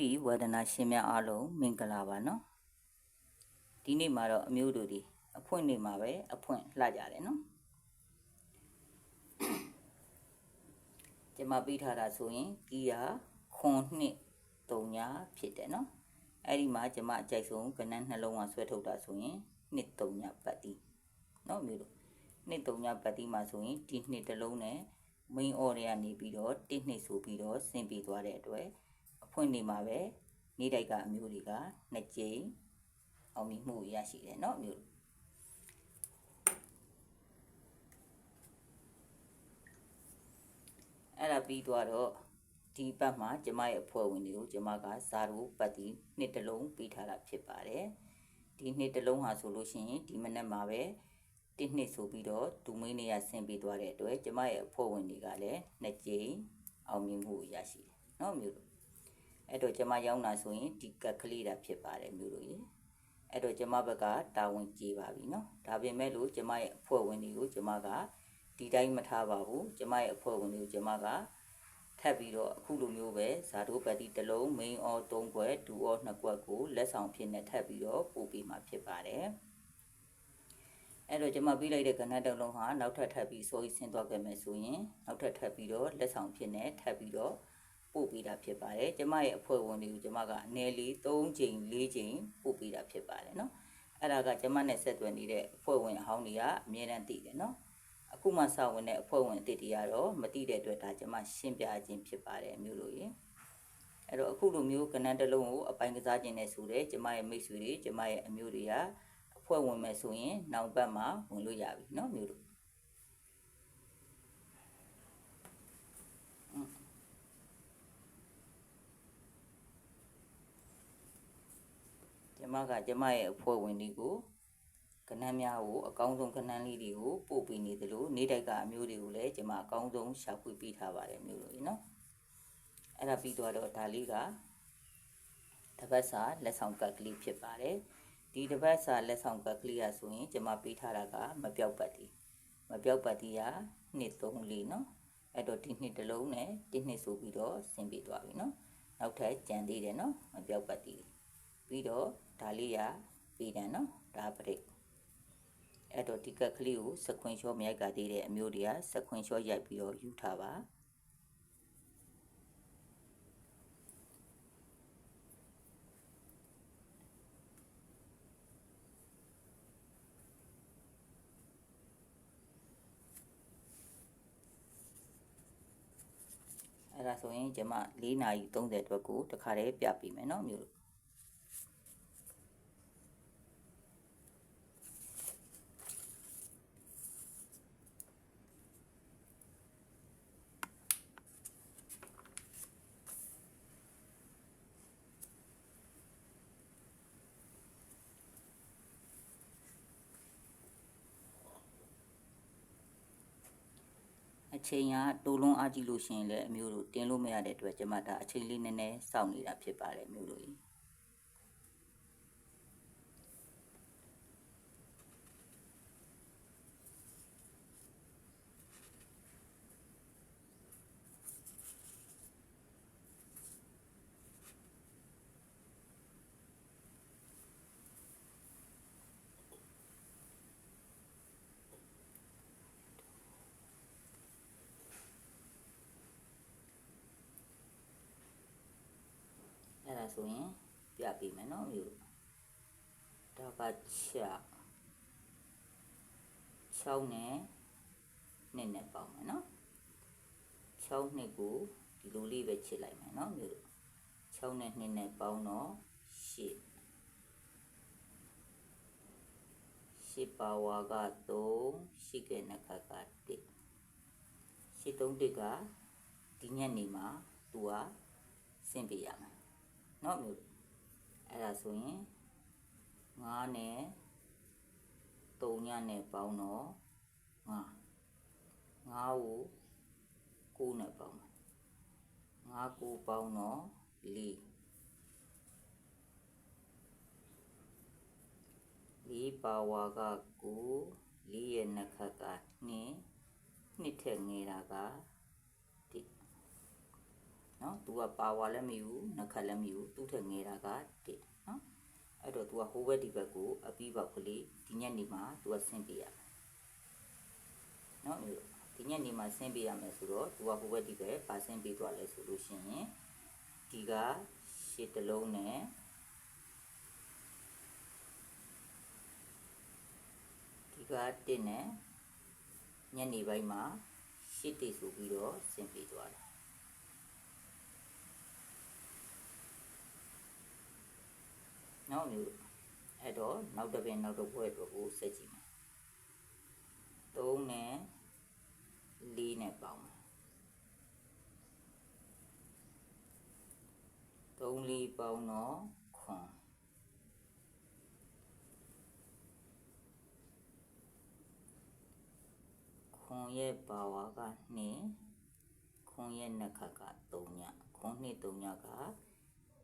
ပြီဝေဒနာရှင်များအားလုံးမင်္ဂလာပါနော်ဒီနေ့မှာတော့အမျိုးတို့ဒီအဖွင့်နေမှာပဲအဖွင့်လှကြတယ်နော်ကျမပြီးထားတာဆိုရင်ကီယာခွန်နှစ်3ညာဖြစ်တယ်နော်အဲ့ဒီမှာကျမအကြိုက်ဆုံးကနန်းနှလုံးကဆွဲထုတ်တာဆိုရင်နှစ်3ညာပတ်တီနော်အမျိုးတို့နှစ်3ညာပတ်တီမှာဆိုရင်ဒီနှစ်တစ်လုံးနဲ့ main order ကနေပြီးတော့တစ်နှစ်ဆိုပြီးတော့ဆင်ပြီးသွားတဲ့အတွက်အ ဖွင့်နေမှာပဲနေ့တိုက်ကအမျိုးတွေကနှစ်ကြိမ်အောင်မြင်မှုရရှိတယ်เนาะမျိုးအဲ့ဒါပြီးသွားတော့ဒီပတ်မှာကျမရဲ့အဖွဲ့ဝင်တွေကိုကျမကဇာရိုပတ်တီနှစ်တလုံးပေးထားတာဖြစ်ပါတယ်ဒီနှစ်တလုံးဟာဆိုလို့ရှိရင်ဒီမနက်မှာပဲတစ်နှစ်ဆိုပြီးတော့ဒူမင်းနေရဆင်ပေးသွားတဲ့အတွက်ကျမရဲ့အဖွဲ့ဝင်တွေကလည်းနှစ်ကြိမ်အောင်မြင်မှုရရှိတယ်เนาะမျိုးတို့ အဲ့တော့ကျမရောက်လာဆိုရင်ဒီကက်ကလေးတာဖြစ်ပါတယ်မျိုးတို့ရေအဲ့တော့ကျမဘက်ကတာဝန်ကြီးပါပြီเนาะဒါပေမဲ့လို့ကျမရဲ့အဖွဲ့ဝင်တွေကိုကျမကဒီတိုင်းမထားပါဘူးကျမရဲ့အဖွဲ့ဝင်တွေကိုကျမကထပ်ပြီးတော့အခုလိုမျိုးပဲဇာတိုပတ်တီတစ်လုံး main or 3ခွက်ဒူ or 2ခွက်ကိုလက်ဆောင်ဖြစ်နေထပ်ပြီးတော့ပို့ပေးမှာဖြစ်ပါတယ်အဲ့တော့ကျွန်မပြီးလိုက်တဲ့ကဏ္ဍတစ်လုံးဟာနောက်ထပ်ထပ်ပြီးစိုးရိမ်ဆင်းသွားခဲ့မယ်ဆိုရင်နောက်ထပ်ထပ်ပြီးတော့လက်ဆောင်ဖြစ်နေထပ်ပြီးတော့ ပို့ပေးတာဖြစ်ပါတယ်ကျမရဲ့အဖွဲ့ဝင်တွေကိုကျမကအနည်းလေး3ချိန်4ချိန်ပို့ပေးတာဖြစ်ပါတယ်เนาะအဲ့ဒါကကျမနဲ့ဆက်သွယ်နေတဲ့အဖွဲ့ဝင်အဟောင်းတွေကအမြဲတမ်းသိတယ်เนาะအခုမှစဝင်တဲ့အဖွဲ့ဝင်အသစ်တွေကတော့မသိတဲ့အတွက်ဒါကျမရှင်းပြခြင်းဖြစ်ပါတယ်မျိုးလို့ရေအဲ့တော့အခုလိုမျိုးကဏ္ဍတစ်လုံးကိုအပိုင်းကစားခြင်းနဲ့ဆိုတဲ့ကျမရဲ့မိတ်ဆွေတွေကျမရဲ့အမျိုးတွေကအဖွဲ့ဝင်မယ်ဆိုရင်နောက်ဘက်မှာဝင်လို့ရပြီเนาะမျိုးတို့ မကကျမရဲ့အဖွဲ့ဝင်တွေကိုကဏ္ဍများကိုအကောင်းဆုံးကဏ္ဍလေးတွေကိုပို့ပေးနေသလိုနေတိုက်ကအမျိုးတွေကိုလည်းကျမအကောင်းဆုံးရှာဖွေပေးထားပါတယ်မျိုးတို့ရေနော်အဲ့ဒါပြီးတော့ဒါလေးကတပတ်စာလက်ဆောင်ကတ်ကလေးဖြစ်ပါတယ်ဒီတပတ်စာလက်ဆောင်ကတ်ကလေးရဆိုရင်ကျမပေးထားတာကမပြောက်ပတ်တီမပြောက်ပတ်တီကနှစ်3လေးနော်အဲ့တော့ဒီနှစ်တစ်လုံးနဲ့ဒီနှစ်ဆိုပြီးတော့ဆင်ပေးသွားပြီနော်နောက်ထပ်ကြံသေးတယ်နော်မပြောက်ပတ်တီပြီးတော့ ဒါလေးရပြီးတယ်နော်ဒါပရိတ်အဲ့တော့ဒီကက်ကလေးကိုစခွင်လျှောမြိုက်ကသေးတဲ့အမျိုးတွေကစခွင်လျှောရိုက်ပြီးတော့ယူထားပါအဲ့ဒါဆိုရင်ကျမ4နာရီ30အတွက်ကိုတခါတည်းပြပေးမယ်เนาะမျိုး အချိန်ကတိုးလုံးအားကြီးလို့ရှိရင်လည်းအမျိုးတို့တင်းလို့မရတဲ့အတွက်ကျမဒါအချိန်လေးနည်းနည်းစောင့်နေတာဖြစ်ပါတယ်မျိုးတို့ကြီး ဆိုရင်ပြပေးမယ်နော်မျိုးဒါကချက်6နဲ့နှစ်နဲ့ပေါင်းမယ်နော်6နှစ်ကိုဒီလိုလေးပဲချစ်လိုက်မယ်နော်မျိုး6နဲ့နှစ်နဲ့ပေါင်းတော့8 8ပါဝါက3ရှိခဲ့နခက1 8 3 1ကဒီညနေမှာသူကဆင့်ပြရမယ် နော်မျိုးအဲ့ဒါဆိုရင်9နဲ့3ညနဲ့ပေါင်းတော့9 9ကို9နဲ့ပေါင်းမှာ9ကိုပေါင်းတော့4 4ပါဝါက9 4ရဲ့နှစ်ခတ်က2နှစ်ထက်ငယ်တာက နော်။ तू ကပါဝါလည်းမယူနှက်ခတ်လည်းမယူသူ့ထက်ငယ်တာကတစ်နော်။အဲ့တော့ तू ကဟိုးဘက်ဒီဘက်ကိုအပြီးပေါက်ကလေးဒီညက်နေမှာ तू ကဆင်းပြရမယ်။နော်။ဒီညက်နေမှာဆင်းပြရမယ်ဆိုတော့ तू ကဟိုးဘက်ဒီဘက်ပါဆင်းပြသွားလဲဆိုလို့ရှိရင်ဒီကရှစ်တလုံးနဲ့ဒီက1နဲ့ညနေပိုင်းမှာရှစ်တိဆိုပြီးတော့ဆင်ပေးသွားတယ် မျိုးအဲ့တော့နောက်တစ်ပင်နောက်တစ်ဘွဲ့အတွက်ကိုဆက်ကြည့်မယ်3နဲ့4နဲ့ပေါင်းမယ်3 4ပေါင်းတော့ခွန်ခွန်ရဲ့ပါဝါက2ခွန်ရဲ့နှက်ခတ်က3ညခွန်2 3ညက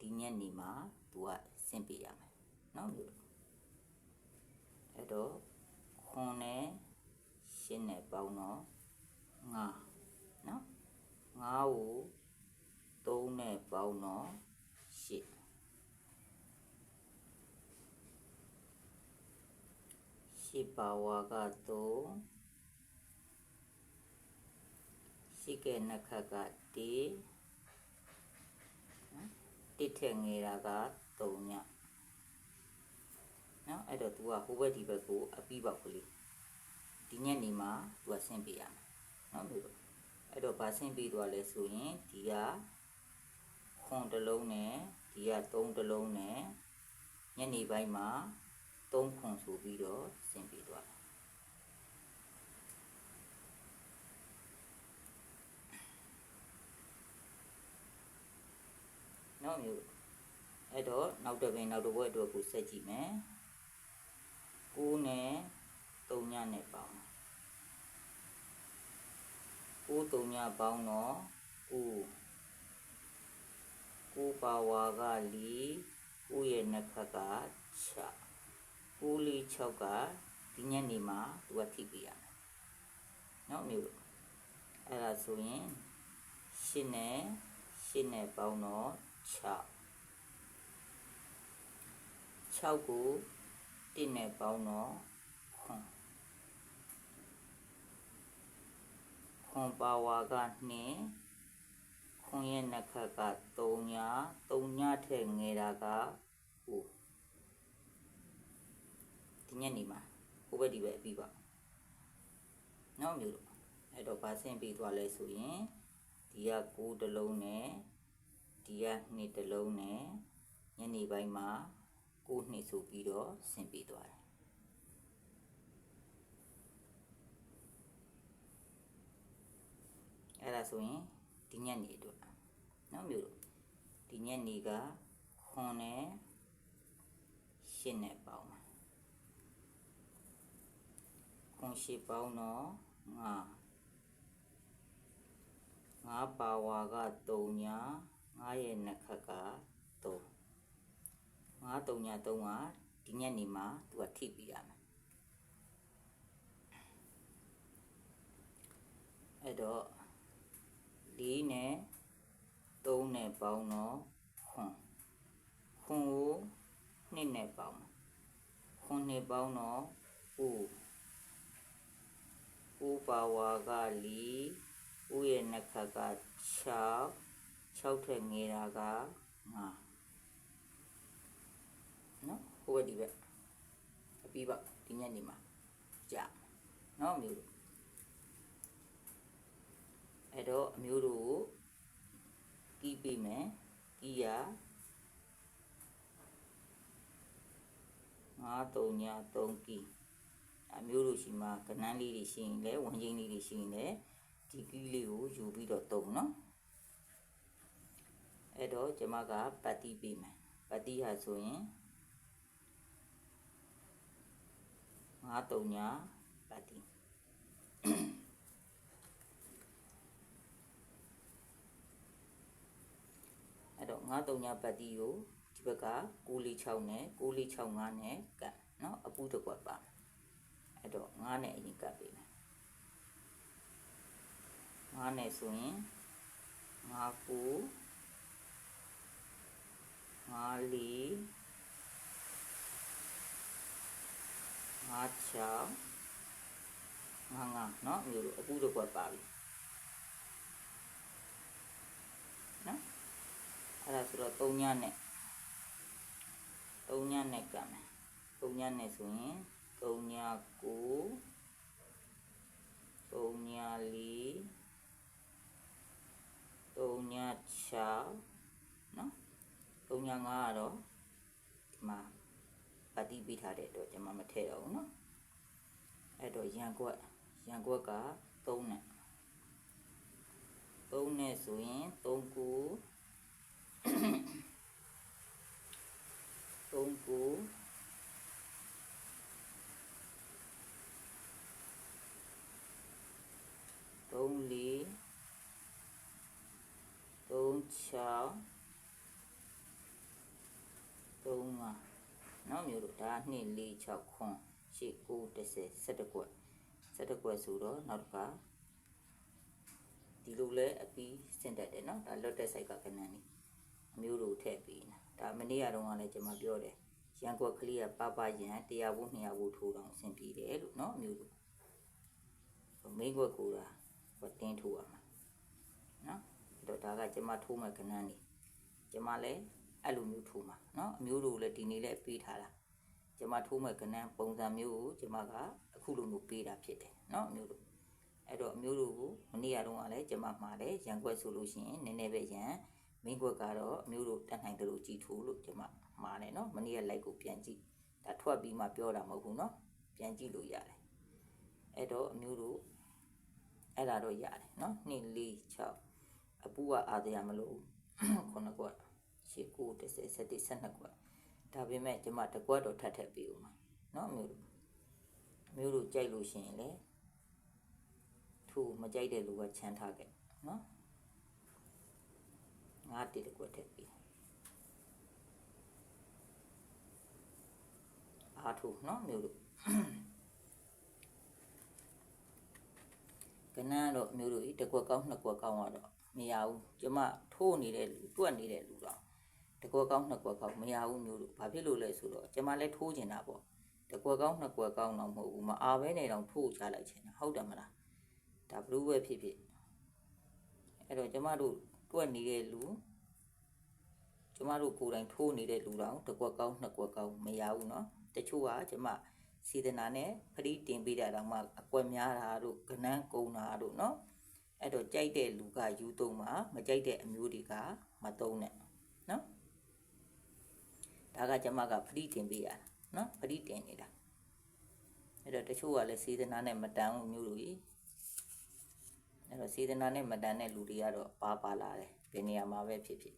ဒီညက်နေမှာသူကဆင့်ပြရမယ် နော်မျိုးအဲ့တော့ခွန်နဲ့ရှင်းနဲ့ပေါင်းတော့9နော်9ကို3နဲ့ပေါင်းတော့8ရှစ်ပါဝါက3ရှိကဲနှစ်ခတ်က1နော်တစ်ထက်ငယ်တာက3ည နော်အဲ့တော့ तू ကဟိုဘက်ဒီဘက်ကိုအပြီးပေါက်ကလေးဒီညက်နေမှာ तू ကဆင်းပေးရမယ်နော်မျိုးတော့အဲ့တော့ဗာဆင်းပေးသွားလဲဆိုရင်ဒီကခွန်တစ်လုံးနဲ့ဒီက3တစ်လုံးနဲ့ညနေပိုင်းမှာ3ခွန်ဆိုပြီးတော့ဆင်းပေးသွားတယ်နော်မျိုးအဲ့တော့နောက်တစ်ပင်နောက်တစ်ဘွဲ့အတွက်ကိုဆက်ကြည့်မယ် 9နဲ့3ညနဲ့ပေါင်း9 3ညပေါင်းတော့9 9ပါဝါကလီ9ရဲ့နှစ်ခတ်က6 9လီ6ကဒီညနေမှာသူကထိပြရမယ်နော်မျိုးအဲ့ဒါဆိုရင်8နဲ့8နဲ့ပေါင်းတော့6 6ကို 1နဲ့ပေါင်းတော့ခွန်ခွန်ပါဝါက2ခွန်ရဲ့နှက်ခတ်က3ည3ညထက်ငယ်တာကဟိုဒီညနေမှာဟိုဘက်ဒီဘက်အပြီးပါနောက်မျိုးလို့အဲ့တော့ဗာဆင်းပြီးသွားလဲဆိုရင်ဒီက9တလုံးနဲ့ဒီက2တလုံးနဲ့ညနေပိုင်းမှာကိုနှစ်ဆိုပြီးတော့ဆင်ပေးသွားတယ် အဲ့ဒါဆိုရင်ဒီညက်နေအတွက်နော်မျိုးတို့ဒီညက်နေကခွန်နဲ့ရှင်းနဲ့ပေါင်းပါခွန်ရှိပေါင်းတော့ငါငါပါဝါက3ညာငါရဲ့နှစ်ခတ်က3 9 3ည3ကဒီညနေမှာသူကထိပြရမယ်အဲ့တော့ 4နဲ့3နဲ့ပေါင်းတော့ခွန်ခွန်ကို2နဲ့ပေါင်းခွန်2ပေါင်းတော့9 9ပါဝါက4 9ရဲ့နှစ်ခတ်က6 6ထက်ငယ်တာက5နော်ဟိုဘက်ဒီဘက်အပြီးပါဒီညနေမှာကြာနော်မျိုးတို့ အဲ့တော့အမျိုးတို့ကိုကီးပေးမယ်ကီးရငါတုံညာ3ကီးအမျိုးတို့ရှိမှာကနန်းလေးတွေရှိရင်လည်းဝန်ချင်းလေးတွေရှိရင်လည်းဒီကီးလေးကိုယူပြီးတော့တုံနော်အဲ့တော့ကျွန်မကပတ်တီးပေးမယ်ပတ်တီးဟာဆိုရင်ငါးတုံညာပတ်တီ အဲ့တော့ငါးတုံညာပတ်တီကိုဒီဘက်က646နဲ့646နဲ့ကတ်เนาะအပူတစ်ကွက်ပါအဲ့တော့9နဲ့အရင်ကတ်ပေးမယ်9နဲ့ဆိုရင်9 9 ငါးလေးငါးချောင်းငါးငါးเนาะမျိုးတို့အပူတစ်ခွက်ပါပြီ အဲ့ဒါဆိုတော့3ညနဲ့3ညနဲ့ကမယ်3ညနဲ့ဆိုရင်3ည9 3ည4 3ည6เนาะ3ည9ကတော့ဒီမှာပါတီပေးထားတဲ့အတွက်ကျွန်မမထည့်တော့ဘူးเนาะအဲ့တော့ရန်ကွက်ရန်ကွက်က3နဲ့3နဲ့ဆိုရင်3 9 ဒါ2 4 6ခွန်း8 9 10 11ကွက်11ကွက်ဆိုတော့နောက်တစ်ခါဒီလိုလဲအပီးစင်တက်တယ်နော်ဒါလွတ်တဲ့စိုက်ကကနန်းနေအမျိုးတို့ထည့်ပြီးနေတာဒါမနေ့ကတော့ကလည်းကျွန်မပြောတယ်ရန်ကွက်ကလေးကပပရန်100ဘူး200ဘူးထိုးတော့အဆင်ပြေတယ်လို့နော်အမျိုးတို့မိကွက်ကူတာဟိုတင်းထိုးရမှာနော်အဲ့တော့ဒါကကျွန်မထိုးမဲ့ကနန်းနေကျွန်မလည်းအဲ့လိုမျိုးထိုးမှာနော်အမျိုးတို့လည်းဒီနေ့လည်းပေးထားတာ ကျွန်မထိုးမဲ့ကနန်းပုံစံမျိုးကိုကျွန်မကအခုလိုမျိုးပေးတာဖြစ်တယ်နော်အမျိုးတို့အဲ့တော့အမျိုးတို့ကိုမနေ့ကတော့ကလည်းကျွန်မမှားတယ်ရန်ကွက်ဆိုလို့ရှိရင်နည်းနည်းပဲရန်မင်းကွက်ကတော့အမျိုးတို့တတ်နိုင်တယ်လို့ကြည်ထိုးလို့ကျွန်မမှားတယ်နော်မနေ့က like ကိုပြန်ကြည့်ဒါထွက်ပြီးမှပြောတာမဟုတ်ဘူးနော်ပြန်ကြည့်လို့ရတယ်အဲ့တော့အမျိုးတို့အဲ့ဒါတော့ရတယ်နော်2 4 6အပူကအာတရားမလို့ခုနကွက်ရှေ့9 10 11 12ကွက် ဒါပေမဲ့ကျွန်မတစ်ကွက်တော့ထပ်ထပ်ပြီးဦးမှာနော်အမျိုးတို့အမျိုးတို့ကြိုက်လို့ရှိရင်လေထူမကြိုက်တဲ့လူကချမ်းထားခဲ့နော်ငါတစ်ကွက်ထပ်ပြီးအားထူနော်မျိုးတို့ကနန်းတော့အမျိုးတို့ဤတစ်ကွက်ကောင်းနှစ်ကွက်ကောင်းတော့မရဘူးကျမထိုးနေတဲ့လူတွက်နေတဲ့လူတော့ တစ်ကွက်ကောင်းနှစ်ကွက်ကောင်းမရဘူးမျိုးတို့ဘာဖြစ်လို့လဲဆိုတော့ကျမလည်းထိုးကျင်တာပေါ့တစ်ကွက်ကောင်းနှစ်ကွက်ကောင်းတော့မဟုတ်ဘူးမအားပဲနေတော့ထိုးချလိုက်ချင်တာဟုတ်တယ်မလားဒါဘလူးပဲဖြစ်ဖြစ်အဲ့တော့ကျမတို့တွက်နေတဲ့လူကျမတို့ကိုယ်တိုင်ထိုးနေတဲ့လူတော့တစ်ကွက်ကောင်းနှစ်ကွက်ကောင်းမရဘူးเนาะတချို့ကကျမစေတနာနဲ့ဖရီးတင်ပေးတာတော့မှအကွက်များတာတို့ကနန်းကုန်းတာတို့เนาะအဲ့တော့ကြိုက်တဲ့လူကယူသုံးမှာမကြိုက်တဲ့အမျိုးတွေကမသုံးနဲ့เนาะ ဒါကကျမကဖရီတင်ပေးရတာနော်ဖရီတင်နေတာအဲ့တော့တချို့ကလည်းစေတနာနဲ့မတန်ဘူးမျိုးတွေအဲ့တော့စေတနာနဲ့မတန်တဲ့လူတွေကတော့ပါပါလာတယ်ဘယ်နေရာမှာပဲဖြစ်ဖြစ်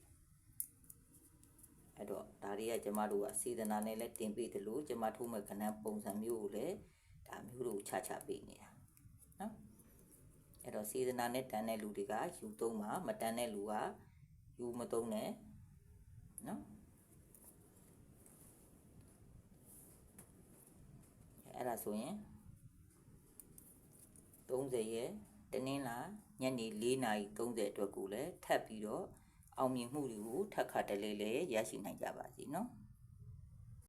အဲ့တော့ဒါတွေကကျမတို့ကစေတနာနဲ့လည်းတင်ပေးတယ်လို့ကျမထုံးမဲ့ကဏ္ဍပုံစံမျိုးကိုလည်းဒါမျိုးတို့ချချပေးနေတာနော်အဲ့တော့စေတနာနဲ့တန်တဲ့လူတွေကယူသုံးပါမတန်တဲ့လူကယူမသုံးနဲ့နော် အဲ့ဒါဆိုရင်30ရက်တနင်္လာညနေ4:30အတွက်ကိုလည်းထပ်ပြီးတော့အောင်မြင်မှုတွေကိုထပ်ခါတလဲလဲရရှိနိုင်ကြပါစေနော်။